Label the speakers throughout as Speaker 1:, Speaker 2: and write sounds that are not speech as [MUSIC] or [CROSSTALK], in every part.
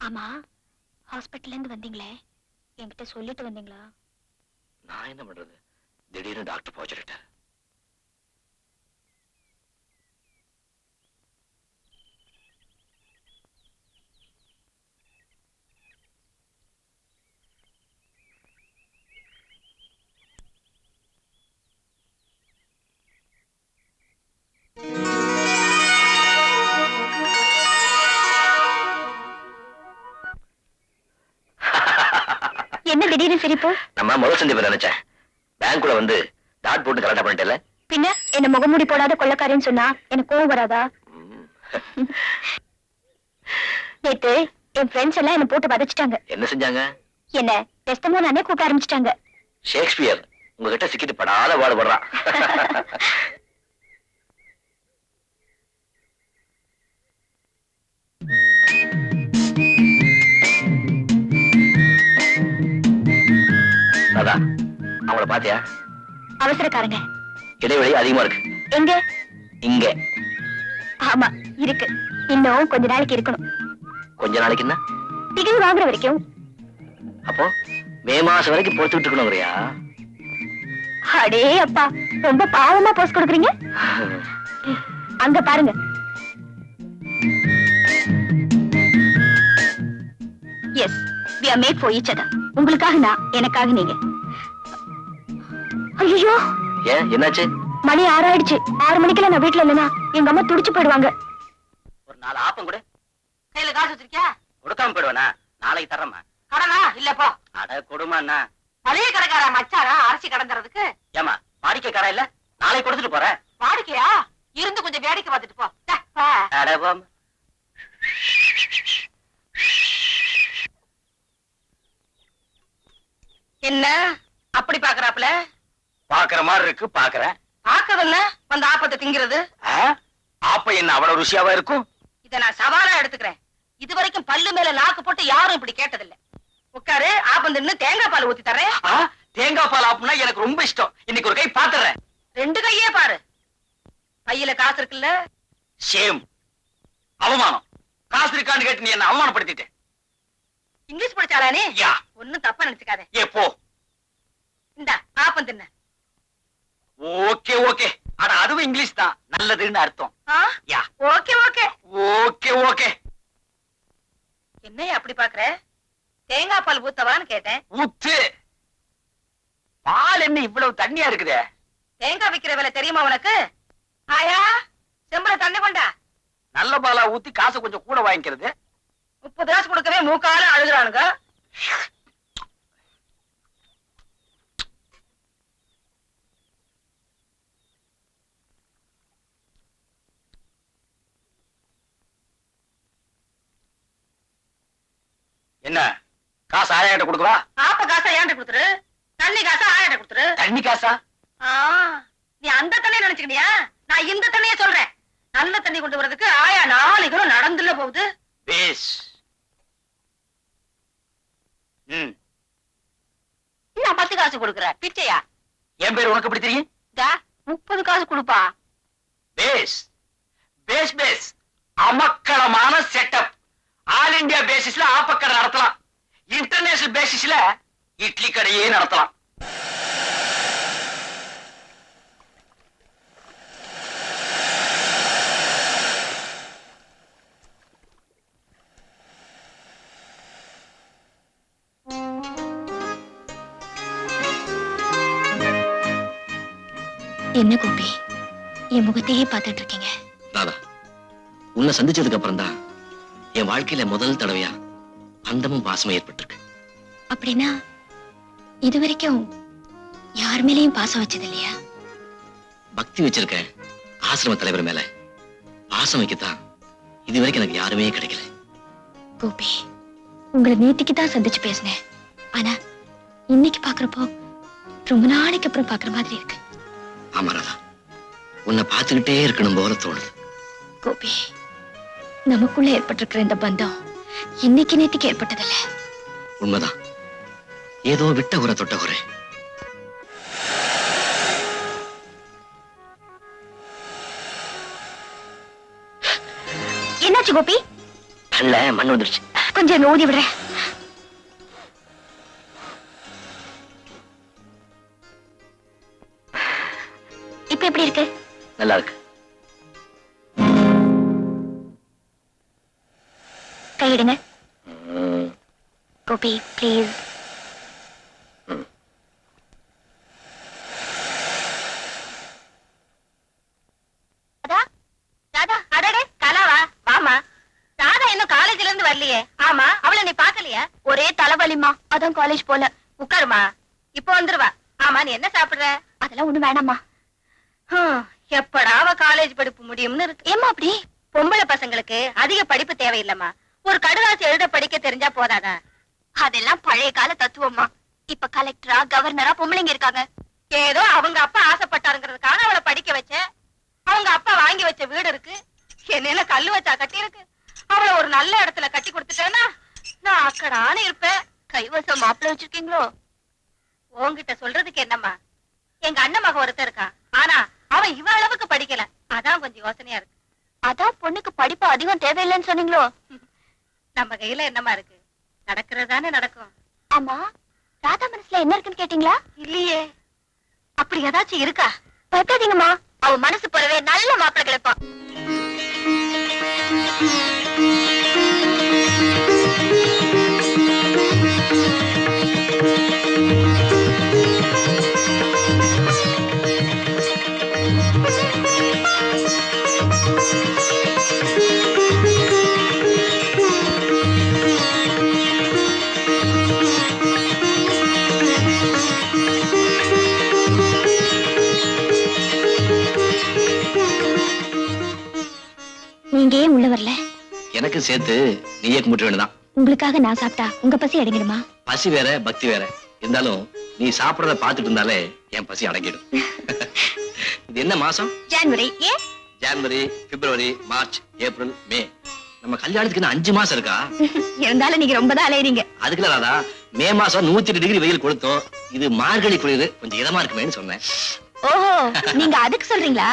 Speaker 1: ஆமா ஹாஸ்பிட்டல்ல இருந்து வந்தீங்களே. என்கிட்ட சொல்லிட்டு வந்தீங்களா?
Speaker 2: நான் என்ன பண்றது? திடீர்னு டாக்டர் போக
Speaker 1: என்ன திடீர்னு சிரிப்பு?
Speaker 2: நம்ம முதல் சந்திப்பு நினைச்சேன் பேங்க்குள்ள வந்து டாட் போட்டு கரெக்டா பண்ணிட்டல
Speaker 1: பின்ன என்ன முகமூடி போடாத கொள்ளக்காரன்னு சொன்னா எனக்கு கோவம் வராதா? நேத்து என் ஃப்ரெண்ட்ஸ் எல்லாம் என்ன போட்டு வதச்சிட்டாங்க.
Speaker 2: என்ன செஞ்சாங்க?
Speaker 1: என்ன டெஸ்டமோ நானே கூப்பிட ஆரம்பிச்சிட்டாங்க.
Speaker 2: ஷேக்ஸ்பியர் உங்ககிட்ட சிக்கிட்டு படாத பாடுபடுறான் ராதா [LAUGHS] அவங்கள பாத்தியா
Speaker 1: அவசரக்காரங்க.
Speaker 2: இடைவெளி அதிகமா இருக்கு.
Speaker 1: எங்க?
Speaker 2: இங்க.
Speaker 1: ஆமா இருக்கு. இன்னும் கொஞ்ச நாளைக்கு இருக்கணும்.
Speaker 2: கொஞ்ச நாளைக்கு என்ன?
Speaker 1: டிகிரி வாங்குற வரைக்கும்.
Speaker 2: அப்போ மே மாசம் வரைக்கும் பொறுத்துக்கிட்டு இருக்கணுங்கிறியா?
Speaker 1: அடே அப்பா ரொம்ப பாவமா போஸ் கொடுக்குறீங்க. அங்க பாருங்க. Yes we are made for each other. உங்களுக்காக நான் எனக்காக நீங்க. ஐயோ.
Speaker 2: ஏன் என்னாச்சு?
Speaker 1: மணி ஆறாயிடுச்சு. ஆறு மணிக்கெல்லாம் நான் வீட்ல இல்லைன்னா எங்க அம்மா துடிச்சு போயிடுவாங்க.
Speaker 2: ஒரு நாலு ஆப்பம் கூட.
Speaker 3: கையில காசு வச்சிருக்கியா?
Speaker 2: கொடுக்காம போயிடுவேனா? நாளைக்கு தரமா
Speaker 3: கடனா? இல்லப்போ
Speaker 2: அட கொடுமாண்ணா.
Speaker 3: மளிகை கடைக்கார மச்சாரா அரிசி கடந்துறதுக்கு
Speaker 2: ஏமா வாடிக்கைக்காரன் இல்ல? நாளைக்கு கொடுத்துட்டு போறேன்.
Speaker 3: வாடிக்கையா? இருந்து கொஞ்சம் வேடிக்கை பார்த்துட்டு போ.
Speaker 2: அட போம்மா.
Speaker 3: என்ன? அப்படி பாக்குறாப்ல
Speaker 2: பாக்குற மாதிரி இருக்கு பாக்குறேன்.
Speaker 3: பாக்கறதுன்னு வந்து ஆப்பத்தை திங்கிறது?
Speaker 2: ஆப்ப என்ன அவ்வளவு ருசியாவா இருக்கும்?
Speaker 3: இத நான் சவாலா எடுத்துக்கிறேன். இது வரைக்கும் பல்லு மேல நாக்கு போட்டு யாரும் இப்படி கேட்டதில்ல. உட்காரு ஆப்பம் தின்னு தேங்காய் பால் ஊத்தி தரேன்?
Speaker 2: தேங்காய் பால் ஆப்புனா எனக்கு ரொம்ப இஷ்டம். இன்னைக்கு ஒரு கை பாத்துறேன்.
Speaker 3: ரெண்டு கையே பாரு. பையில காசு இருக்குல்ல?
Speaker 2: சேம் அவமானம். காசு இருக்கான்னு கேட்டு நீ என்ன அவமானப்படுத்திட்ட
Speaker 3: இங்கிலீஷ்
Speaker 2: யா.
Speaker 3: ஒண்ணும் தப்பா நினைச்சுக்காத.
Speaker 2: ஏ போ.
Speaker 3: இந்த ஆப்பம் தின்ன.
Speaker 2: Okay okay. அட அதுவும் இங்கிலீஷ் தான். நல்லதுன்னு அர்த்தம்? Yeah.
Speaker 3: Okay okay.
Speaker 2: Okay okay.
Speaker 3: என்னைய அப்படி பாக்குற? தேங்காய் பால் ஊத்தவான்னு கேட்டேன்.
Speaker 2: ஊத்து. பால் என்ன இவ்வளவு தண்ணியா இருக்குதே?
Speaker 3: தேங்காய் விக்கிற விலை தெரியுமா உனக்கு? ஆயா செம்பல தண்ணி கொண்டா.
Speaker 2: நல்ல பாலா ஊத்தி காசு கொஞ்சம் கூட வாங்கிக்கிறது.
Speaker 3: முப்பது காசு கொடுக்கவே மூக்கால அழுகுறானுங்க.
Speaker 2: என்ன? காசு ஆயாட்ட கொடுக்கவா?
Speaker 3: ஆப்ப காசை ஏன்ட்ட கொடுத்துரு? தண்ணி காசை ஆயாட்ட கொடுத்துரு?
Speaker 2: தண்ணி காசா?
Speaker 3: நீ அந்த தண்ணியை நினைச்சுக்கிட்டியா நான் இந்த தண்ணியை சொல்றேன். நல்ல தண்ணி கொண்டு வரதுக்கு ஆயா நாலு கிலோ நடந்துல போகுது.
Speaker 2: பேஸ். ம்.
Speaker 3: நான் பத்து காசு கொடுக்குறேன் பிச்சையா?
Speaker 2: என் பேர் உனக்கு எப்படி தெரியும்?
Speaker 3: முப்பது காசு கொடுப்பா
Speaker 2: பேஸ் பேஸ் பேஸ் அமக்களமான செட்டப் ஆல் இந்தியா பேசிஸ்ல ஆப்பக்கடை நடத்தலாம். இன்டர்நேஷனல் பேசிஸ்ல இட்லி கடையே நடத்தலாம்.
Speaker 1: என்ன கோபி? என் முகத்தையே பார்த்துட்டு இருக்கீங்க.
Speaker 2: ராதா உன்னை சந்திச்சதுக்கு அப்புறம் தான் என் வாழ்க்கையில முதல் தடவையா அந்தமும் பாசமும் ஏற்பட்டிருக்கு.
Speaker 1: அப்படின்னா இது வரைக்கும் யார் மேலயும் பாசம் வச்சது இல்லையா
Speaker 2: பக்தி வச்சிருக்க ஆசிரம தலைவர் மேல பாசம் வைக்கத்தான் இது வரைக்கும் எனக்கு யாருமே கிடைக்கல.
Speaker 1: கோபி உங்களை நேத்திக்கு தான் சந்திச்சு பேசினேன். ஆனா இன்னைக்கு பாக்குறப்போ ரொம்ப நாளைக்கு அப்புறம் பாக்குற மாதிரி இருக்கு.
Speaker 2: ஆமா ராதா உன்னை பார்த்துக்கிட்டே இருக்கணும் போல தோணுது.
Speaker 1: கோபி நமக்குள்ள ஏற்பட்டிருக்கிற இந்த பந்தம் இன்னைக்கு நேத்திக்கு ஏற்பட்டதில்ல.
Speaker 2: உண்மைதான். ஏதோ விட்ட உரை தொட்ட உரை
Speaker 1: என்னாச்சு கோபி?
Speaker 2: நல்ல மண் வந்துருச்சு
Speaker 1: கொஞ்சம் ஊதி விடுறேன்.
Speaker 3: நீ பாக்கலையா
Speaker 1: ஒரே தலைவலிமா அதான் காலேஜ் போல.
Speaker 3: உட்காருமா. இப்போ வந்துருவா. ஆமா நீ என்ன சாப்பிடுற?
Speaker 1: அதெல்லாம் ஒண்ணு வேணாமா
Speaker 3: எப்படா அவ காலேஜ் படிப்பு முடியும்னு இருக்கு.
Speaker 1: ஏமா அப்படி?
Speaker 3: பொம்பளை பசங்களுக்கு அதிக படிப்பு தேவையில்லம்மா. ஒரு கடுதாசி எழுத படிக்க தெரிஞ்சா போதாதா?
Speaker 1: அதெல்லாம் பழைய கால தத்துவமா? இப்ப கலெக்டரா கவர்னரா பொம்பளைங்க இருக்காங்க.
Speaker 3: ஏதோ அவங்க அப்பா ஆசைப்பட்டாருங்கிறதுக்காக அவளை படிக்க வச்ச. அவங்க அப்பா வாங்கி வச்ச வீடு இருக்கு. என்ன கல்லு வச்சா கட்டி இருக்கு. அவளை ஒரு நல்ல இடத்துல கட்டி கொடுத்துட்டேன்னா நான் அக்கடான்னு இருப்பேன்.
Speaker 1: கைவசம் மாப்பிள்ள வச்சிருக்கீங்களோ?
Speaker 3: உன்கிட்ட சொல்றதுக்கு என்னம்மா? எங்க அண்ணன் மகன் ஒருத்தன் இருக்கான் ஆனா அவன் இவ அளவுக்கு படிக்கல. அதான் கொஞ்சம் யோசனையா இருக்கு.
Speaker 1: அதான் பொண்ணுக்கு படிப்பு அதிகம் தேவையில்லைன்னு சொன்னீங்களோ?
Speaker 3: நம்ம கையில என்னம்மா இருக்கு? நடக்கிறதானே நடக்கும்.
Speaker 1: ஆமா ராதா மனசுல என்ன இருக்குன்னு கேட்டீங்களா?
Speaker 3: இல்லையே. அப்படி ஏதாச்சும் இருக்கா?
Speaker 1: பயப்படாதீங்கம்மா. அவ மனசு போலவே நல்ல மாப்பிள்ள கிடைப்பான். நீங்க ஏன் உள்ள வரல.
Speaker 2: எனக்கு சேர்த்து நீயே கும்பிட்டு வேணுதான்
Speaker 1: உங்களுக்காக நான் சாப்பிட்டா உங்க பசி அடங்கிடுமா?
Speaker 2: பசி வேற பக்தி வேற. இருந்தாலும் நீ சாப்பிடறத பாத்துட்டு இருந்தாலே என் பசி அடங்கிடும். [LAUGHS] இது என்ன மாசம்?
Speaker 1: ஜான்வரி. ஏன்
Speaker 2: ஜனவரி பிப்ரவரி மார்ச் ஏப்ரல் மே. நம்ம கல்யாணத்துக்கு இன்னும் அஞ்சு மாசம் இருக்கா? [LAUGHS]
Speaker 1: இருந்தாலும் நீங்க ரொம்ப தான் அலையறீங்க
Speaker 2: அதுக்குள்ள ராதா மே மாசம் நூத்தி எட்டு டிகிரி வெயில் கொடுத்தோம் இது மார்கழி குளிர் கொஞ்சம் இதமா இருக்குமேன்னு சொன்னேன்.
Speaker 1: ஓஹோ நீங்க அதுக்கு சொல்றீங்களா?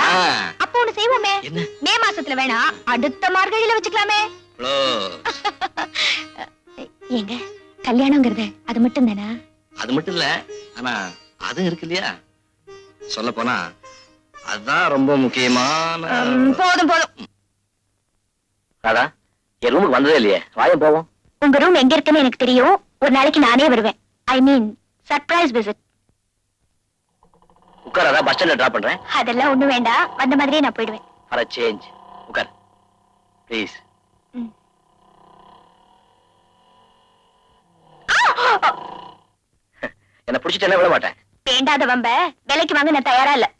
Speaker 1: அப்போ ஒண்ணு செய்வோமே. மே மாசத்துல வேணா அடுத்த மார்கழியில வச்சுக்கலாமே. [LAUGHS] ஏங்க கல்யாணங்கிறது அது மட்டும் தானே
Speaker 2: அது மட்டும் இல்ல ஆனா அதுவும் இருக்கு இல்லையா? சொல்ல போனா அதுதான் ரொம்ப முக்கியமான
Speaker 1: போதும் போதும்.
Speaker 2: ராதா என் ரூமுக்கு வந்ததே இல்லையே. வாயம் போவோம்.
Speaker 1: உங்க ரூம் எங்க இருக்குன்னு எனக்கு தெரியும். ஒரு நாளைக்கு நானே வருவேன். ஐ மீன் சர்ப்ரைஸ் விசிட்
Speaker 2: உட்காராதா பஸ் ஸ்டாண்ட்ல டிராப் பண்றேன்.
Speaker 1: அதெல்லாம் ஒண்ணு வேண்டாம். வந்த மாதிரியே நான் போயிடுவேன்.
Speaker 2: ஃபார் அ சேஞ்ச் உட்கார் ப்ளீஸ். [LAUGHS] என்ன பிடிச்சிட்டு விட மாட்டேன்?
Speaker 1: வேண்டாத வம்ப. விலைக்கு வாங்க நான் தயாரா இல்ல.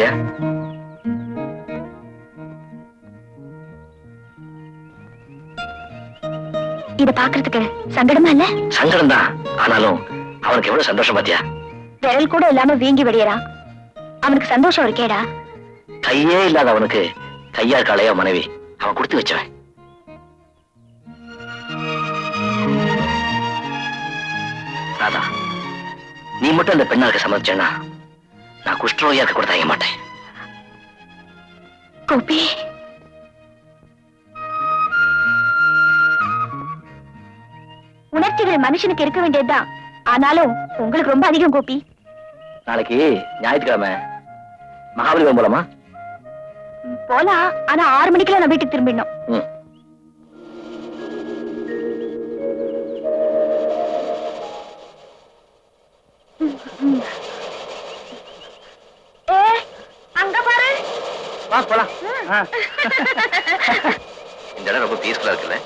Speaker 2: பாத்தியா
Speaker 1: இத பாக்குறதுக்கு சங்கடமா இல்ல?
Speaker 2: சங்கடம் தான் ஆனாலும் அவனுக்கு எவ்வளவு சந்தோஷம் பாத்தியா?
Speaker 1: விரல் கூட இல்லாம வீங்கி வெடியறான் அவனுக்கு சந்தோஷம் இருக்கேடா.
Speaker 2: கையே இல்லாத அவனுக்கு கையா இருக்காளையோ மனைவி. அவன் கொடுத்து வச்சவன். ராதா நீ மட்டும் அந்த பெண்ணாளுக்கு சம்மதிச்சேன்னா நான் குஷ்டரோகியா இருக்க கூட மாட்டேன்.
Speaker 1: கோபி. உணர்ச்சிகள் மனுஷனுக்கு இருக்க வேண்டியதுதான். ஆனாலும் உங்களுக்கு ரொம்ப அதிகம் கோபி.
Speaker 2: நாளைக்கு ஞாயிற்றுக்கிழமை மகாபலிபுரம் போலாமா?
Speaker 1: போலாம். ஆனா ஆறு மணிக்கெல்லாம் நான் வீட்டுக்கு திரும்பிடணும்.
Speaker 2: இந்த இடம் ரொம்ப பீஸ்ஃபுல்லா இருக்குல்ல?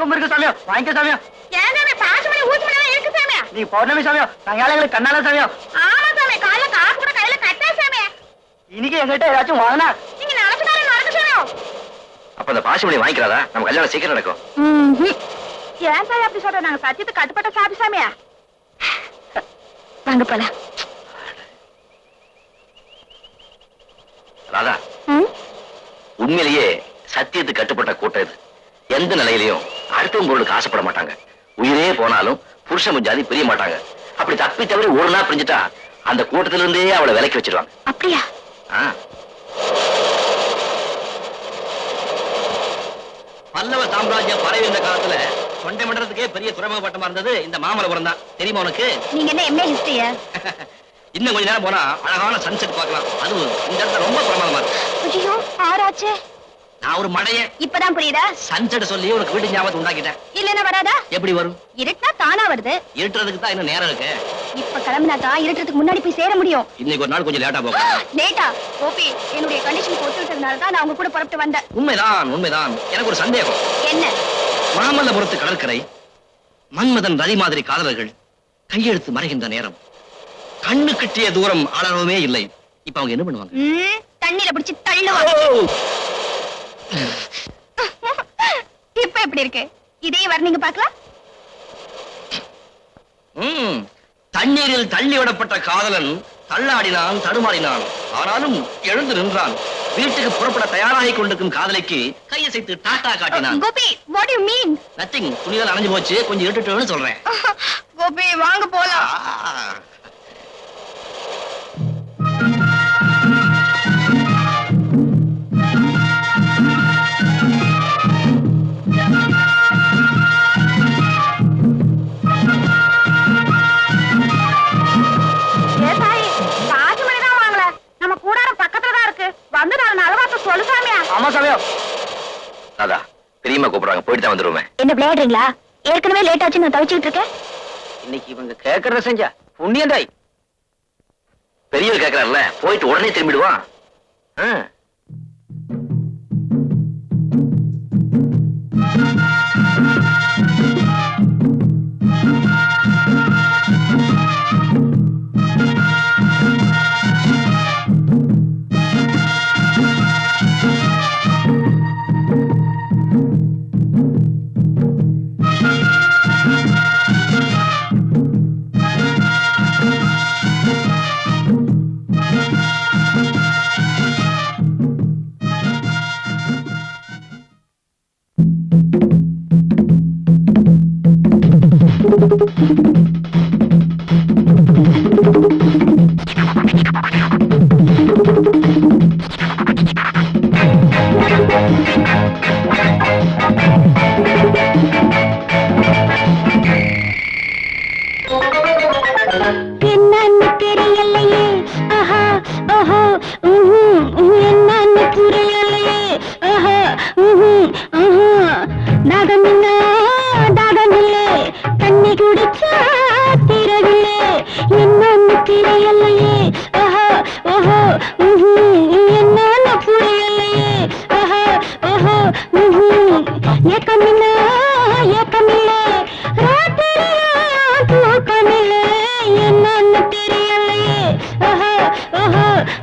Speaker 4: கொம்பு இருக்கு சாமியோ? வாங்கிக்க சாமியோ.
Speaker 3: ஏன் சாமி பாசு மணி ஊசி மணி இருக்கு சாமி
Speaker 4: நீ பௌர்ணமி சாமியோ? சாயங்காலங்களுக்கு கண்ணால சாமியோ?
Speaker 3: ஆமா சாமி காலைல காசு கூட கையில கட்டா சாமி.
Speaker 4: இன்னைக்கு எங்கிட்ட ஏதாச்சும் வாங்கினா?
Speaker 3: நீங்க நினைச்சுட்டாலும் நடக்கு சாமி.
Speaker 2: அப்ப அந்த பாசிமணி வாங்கிக்கிறாதா நம்ம கல்யாணம் சீக்கிரம் நடக்கும்.
Speaker 3: ஏன் சாமி அப்படி சொல்ற? நாங்க சத்தியத்தை கட்டுப்பட்ட சாமி சாமியா?
Speaker 1: வாங்க போலாம்.
Speaker 2: ராதா? உண்மையிலேயே சத்தியத்துக்கு கட்டுப்பட்ட கூட்டம் இது. எந்த நிலையிலையும் அடுத்தவங்க பொருளுக்கு ஆசைப்பட மாட்டாங்க. உயிரே போனாலும் புருஷன் ஜாதி பிரிய மாட்டாங்க. அப்படி தப்பி தவறி ஒரு நாள் பிரிஞ்சுட்டா அந்த கூட்டத்தில இருந்தே அவளை விலக்கி வச்சிருவாங்க.
Speaker 1: அப்படியா.
Speaker 2: பல்லவ சாம்ராஜ்யம் பரவி இருந்த காலத்துல தொண்டை மண்டலத்துக்கே பெரிய துறைமுக பட்டமா இருந்தது இந்த மாமல்லபுரம் தான். தெரியுமா உனக்கு?
Speaker 1: நீங்க என்ன எம்ஏ ஹிஸ்டரியா [LAUGHS]
Speaker 2: இன்னும் கொஞ்ச நேரம் போனா அழகான சன்செட் பார்க்கலாம். அதுவும் இந்த இடத்துல ரொம்ப பிரமாதமா இருக்கு.
Speaker 1: ஐயோ ஆறாச்சே.
Speaker 2: நான் ஒரு மடைய
Speaker 1: இப்பதான் புரியுதா?
Speaker 2: சன்செட் சொல்லி உனக்கு வீட்டு ஞாபகத்தை உண்டாக்கிட்டேன்.
Speaker 1: இல்லன்னா வராதா?
Speaker 2: எப்படி வரும்?
Speaker 1: இருட்டா தானா வருது.
Speaker 2: இருட்டுறதுக்கு தான் இன்னும் நேரம் இருக்கு.
Speaker 1: இப்ப கிளம்பினாக்கா இருட்டுறதுக்கு முன்னாடி போய் சேர முடியும்.
Speaker 2: இன்னைக்கு ஒரு நாள் கொஞ்சம் லேட்டா போகும்
Speaker 1: லேட்டா கோபி என்னுடைய கண்டிஷன் ஒத்துக்கிட்டதுனால தான் நான் உங்க கூட புறப்பட்டு வந்தேன்.
Speaker 2: உண்மைதான் உண்மைதான். எனக்கு ஒரு சந்தேகம்.
Speaker 1: என்ன?
Speaker 2: மாமல்லபுரத்து கடற்கரை மன்மதன் ரதி மாதிரி காதலர்கள் கையெழுத்து மறைகின்ற நேரம். கண்ணு கட்டிய தூரம் அளவுமே இல்லை. இப்ப அவங்க என்ன பண்ணுவாங்க?
Speaker 1: ம், தண்ணியில பிடிச்சு தள்ளுவாங்க இப்ப எப்படி இருக்கு? இதே வர்ணிங்க பாக்கலாம்
Speaker 2: தண்ணீரில் தள்ளி விடப்பட்ட காதலன் தள்ளாடினான் தடுமாறினான். ஆனாலும் எழுந்து நின்றான். வீட்டுக்கு புறப்பட தயாராகி கொண்டிருக்கும் காதலிக்கு கையசைத்து டாட்டா காட்டினான்.
Speaker 1: Gopi what you mean
Speaker 2: nothing துணிகள் அணைஞ்சு போச்சு. கொஞ்சம் இருட்டுட்டோன்னு சொல்றேன்.
Speaker 1: கோபி வாங்க போலாம்.
Speaker 3: தான்
Speaker 2: வந்துருவேன்
Speaker 1: விளையாடுறீங்களா? ஏற்கனவே லேட் ஆச்சு நான் தவிச்சுக்கிட்டு இருக்கேன்.
Speaker 4: இன்னைக்கு இவங்க கேக்குறத செஞ்சா புண்ணியந்தாய்.
Speaker 2: பெரியவர் கேக்குறாருல போயிட்டு உடனே திரும்பிடுவான்.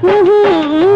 Speaker 1: uhum, uhum.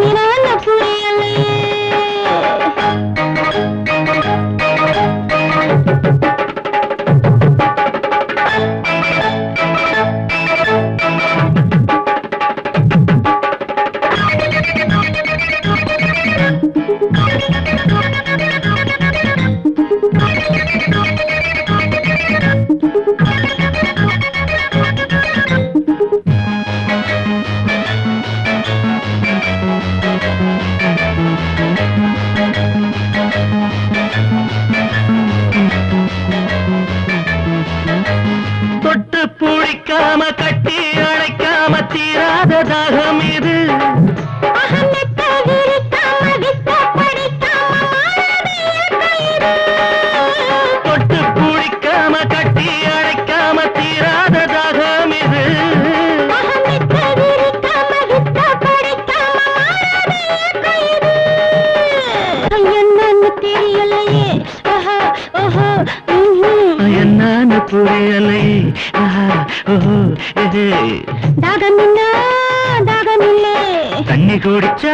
Speaker 1: தண்ணி குடிச்சா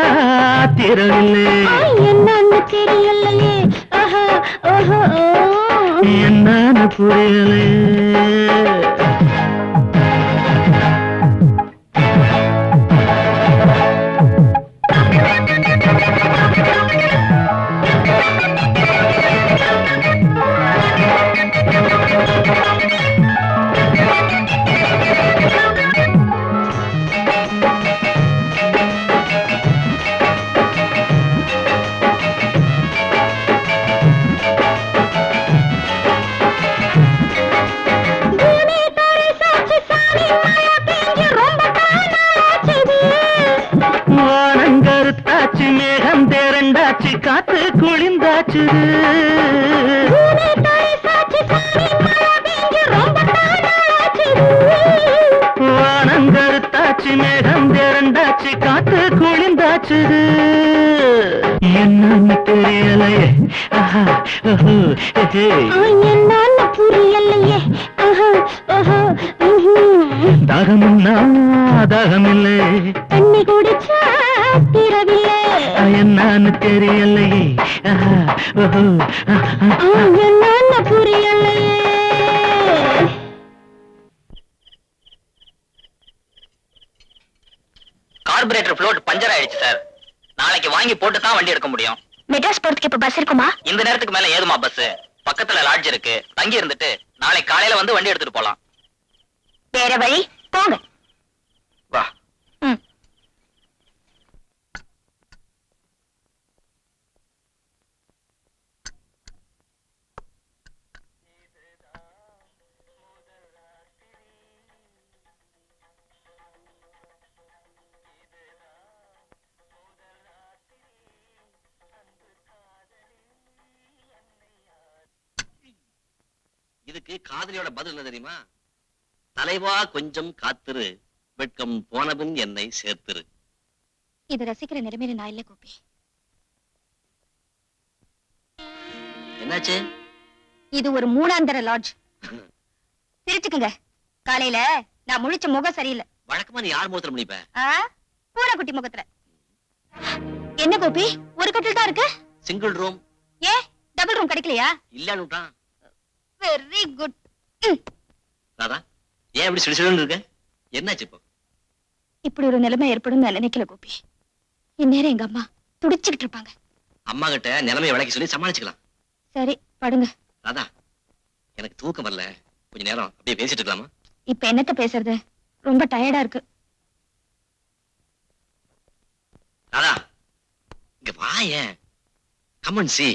Speaker 1: தீரவில்லை என்னன்னு தெரியலையே. என்னன்னு
Speaker 5: புரியலே. குளிந்தாச்சு என்னன்னு தெரியலையே. ஓஹோ.
Speaker 1: என்னன்னு புரியலையே.
Speaker 2: கார்பரேட்டர் ஃப்ளோட் பஞ்சர் ஆயிடுச்சு சார் நாளைக்கு வாங்கி போட்டு தான் வண்டி எடுக்க முடியும்.
Speaker 1: மெட்ராஸ் போறதுக்கு இப்ப பஸ் இருக்குமா?
Speaker 2: இந்த நேரத்துக்கு மேல ஏதுமா பஸ் பக்கத்துல லாட்ஜ் இருக்கு. தங்கி இருந்துட்டு நாளை காலையில வந்து வண்டி எடுத்துட்டு போலாம்.
Speaker 1: வேற வழி போங்க.
Speaker 2: இதுக்கு காதலியோட பதில் என்ன தெரியுமா? தலைவா கொஞ்சம் காத்திரு வெட்கம் போனபின் என்னை சேர்த்திரு.
Speaker 1: இது ரசிக்கிற நிலைமையில நான் இல்ல கோபி.
Speaker 2: என்னாச்சு?
Speaker 1: இது ஒரு மூணாந்தர லாட்ஜ் சிரிச்சுக்குங்க காலையில நான் முழிச்ச முகம் சரியில்லை.
Speaker 2: வழக்கமா நீ யார் முகத்துல முடிப்ப
Speaker 1: ஆ? பூனைக்குட்டி முகத்துல. என்ன கோபி? ஒரு கட்டில் தான் இருக்கு.
Speaker 2: சிங்கிள் ரூம்
Speaker 1: ஏ? டபுள் ரூம் கிடைக்கலையா?
Speaker 2: இல்லன்னுட்டான்
Speaker 1: வெரி குட்
Speaker 2: ராதா ஏன் இப்படி சிடுசிடுன்னு இருக்க? என்னாச்சு இப்போ?
Speaker 1: இப்படி ஒரு நிலைமை ஏற்படும் நான் நினைக்கல கோபி. இந்நேரம் எங்க அம்மா துடிச்சுக்கிட்டு இருப்பாங்க.
Speaker 2: அம்மா கிட்ட நிலைமையை விளக்கி சொல்லி சமாளிச்சுக்கலாம்.
Speaker 1: சரி படுங்க.
Speaker 2: ராதா எனக்கு தூக்கம் வரல. கொஞ்ச நேரம் அப்படியே பேசிட்டு இருக்கலாமா?
Speaker 1: இப்ப என்னத்த பேசுறது? ரொம்ப டயர்டா இருக்கு.
Speaker 2: ராதா இங்க வா ஏன். கமன் சி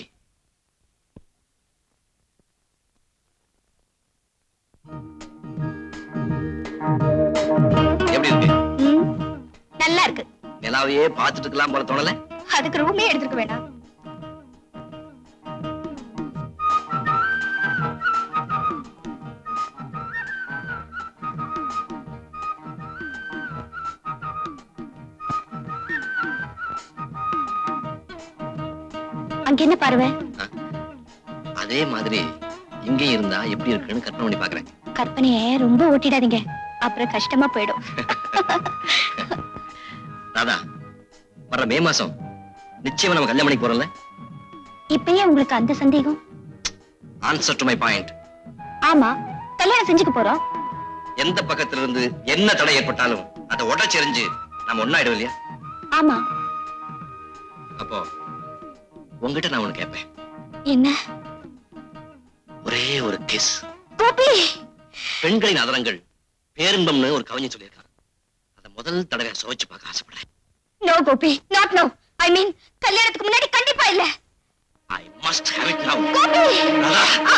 Speaker 2: நிலாவையே இருக்கலாம் போல தோணல?
Speaker 1: அதுக்கு ரூமே எடுத்துக்க வேண்டாம் அங்க என்ன பார்வை?
Speaker 2: அதே மாதிரி இங்கே இருந்தா எப்படி இருக்குன்னு கற்பனை பண்ணி பாக்குறேன்
Speaker 1: கற்பனைய ரொம்ப ஓட்டிடாதீங்க. அப்புறம் கஷ்டமா போயிடும். [LAUGHS]
Speaker 2: ராதா வர்ற மே மாசம் நிச்சயமா நம்ம கல்யாணம் பண்ணிக்கு போறோம்ல?
Speaker 1: இப்பயே உங்களுக்கு அந்த சந்தேகம்?
Speaker 2: ஆன்சர் டு மை பாயிண்ட்
Speaker 1: ஆமா கல்யாணம் செஞ்சுக்க போறோம்.
Speaker 2: எந்த பக்கத்துல இருந்து என்ன தடை ஏற்பட்டாலும் அதை உடச்செறிஞ்சு நம்ம ஒன்னாயிடும் இல்லையா?
Speaker 1: ஆமா.
Speaker 2: அப்போ உங்ககிட்ட நான் ஒண்ணு கேட்பேன்.
Speaker 1: என்ன?
Speaker 2: ஒரே ஒரு கிஸ்
Speaker 1: கோபி!
Speaker 2: பெண்களின் அதரங்கள் பேரின்பம்னு ஒரு கவிஞன் சொல்லியிருக்கான். அதை முதல் தடவை சுவைச்சு பார்க்க ஆசைப்படுறேன்.
Speaker 1: No Gopi not no I mean கல்யாணத்துக்கு முன்னாடி கண்டிப்பா இல்ல.
Speaker 2: I must have
Speaker 1: it
Speaker 2: now
Speaker 1: Gopi Radha.